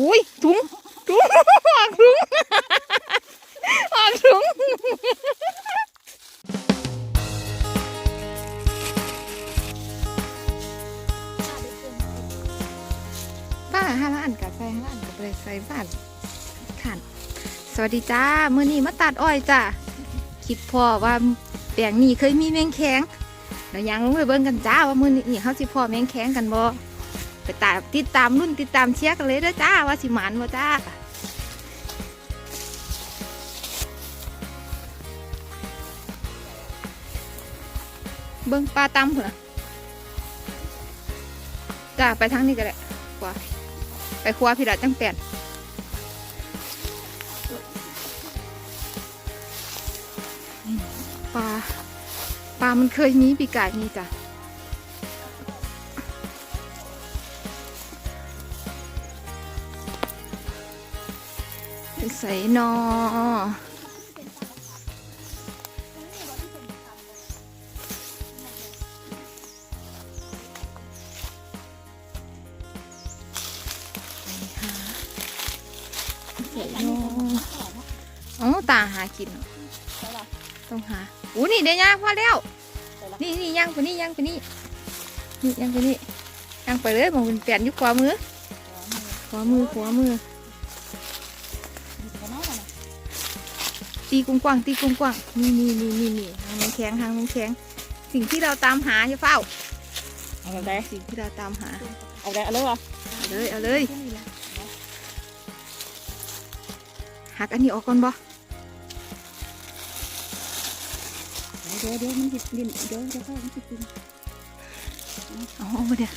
อุ้ยถุงถุงออกถุงออกถุงป้าห้าล้านกับใส่ห้าล้านกับเลยใส่บ้านขันสวัสดีจ้าเมื่อนี้มาตัดอ้อยจ้าคิดพ่อว่าแปลงนี้เคยมีแมงแข็งแล้วยังลงไปเบิ่งกันจ้าว่ามื่อนี้เขาสิพ่อแมงแข็งกันบ่ ไปตามติดตามรุ่นติดตามเชียร์กันเลยเด้อจ้าว่าสิหมันบ่จ้าเบิ่งปลาตำพุ่นน่ะจ้าไปทางนี้ก็ได้ขวาไปขวาพี่ละจังแปนปลาปลามันเคยมีปีกายนี่จ้ะ ใส่นอใส่นออ๋อตาหากินเหรอต้องหาอู้นี่เดี๋ยวยางพอแล้ว นี่นี่ย่างไปนี่ย่างไปนี่นี่ย่างไปนี่ย่างไปเลยมองเป็นแปลนยู่ขวามือขวามือขวามือ ตีกว้างๆตีกว้างๆนี่นี่นี่นี่นี่ทางน้ำแข็งทางน้ำแข็งสิ่งที่เราตามหาอย่าเฝ้าเอาแบบไหนสิ่งที่เราตามหาเอาแบบเอาเลยวะเอาเลยเอาเลยหักอันนี้ออกก่อนบ่เดี๋ยวเดี๋ยวมันติดดินเดี๋ยวเดี๋ยวเข้ามันติดดินเอาออกมาเดี๋ยว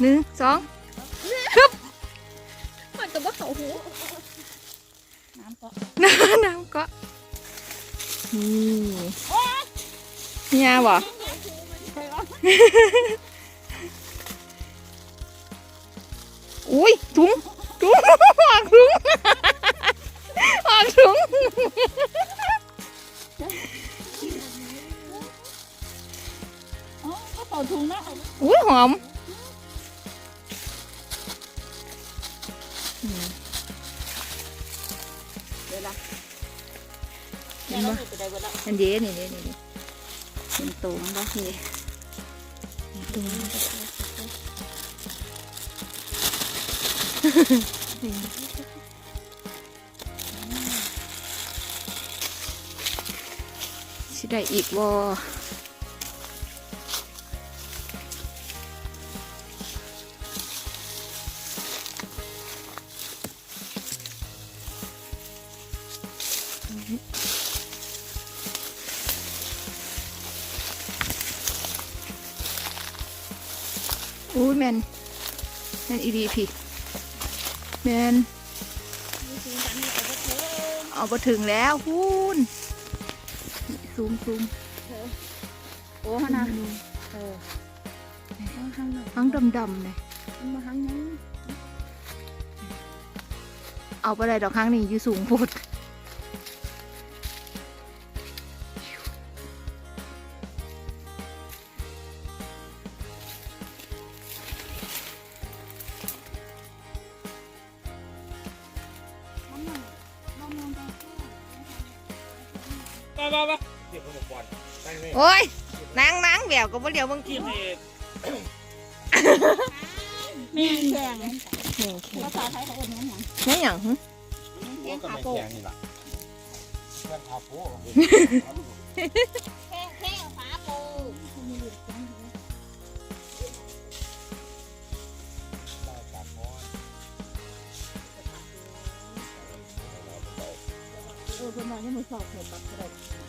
หนึ่งสองมันกับว่าเขาหูน้ำก็น้ำน้ำก็ นี่เนี่ยบ่ใช่ปะอุ้ยถุงถุงออกถุงออกถุงอ๋อก็เป่าถุงนะอุ้ยหอม นบ่เราไปได้เวลาอันเดียวนี่นี่นี่นี่เป็นตูมบ่พี่ตัวสิได้อีกบ่ อุ้แมนแมนอีดีพี่แมนเอาไปถึงแล้วพูนซูมซูมโอ้ฮนะเออข้างหน้าทั้งดำๆเลยมาข้างนี้เอาไปเลยดอกข้งนี้อยู่สูงโพด ไปไปไปเดี๋ยวผมบอกก่อนตั้งนี่โอ้ยนางนางแหววก็บ่เดียวบางทีที่ให้แม่แดงแม่งแข็งภาษาไทยเขาเอ่ยว่าหยังแค่หยังหึแกงกับขาแม่โปแขงนี่แหละเพื่อนพาโป้ เออคนนอนยัง